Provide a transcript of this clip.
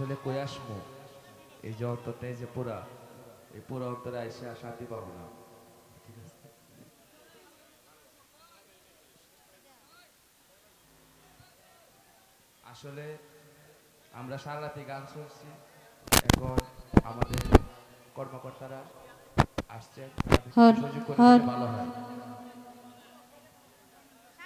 আসলে কই আসব? এই যে অন্তরটাই যে পোড়া এই পোড়া অন্তরে আইসে আর শান্তি না। আসলে আমরা সারা রাতে গান শুনছি এখন আমাদের কর্মকর্তারা আসছেন সুযোগ করতে ভালো হয়।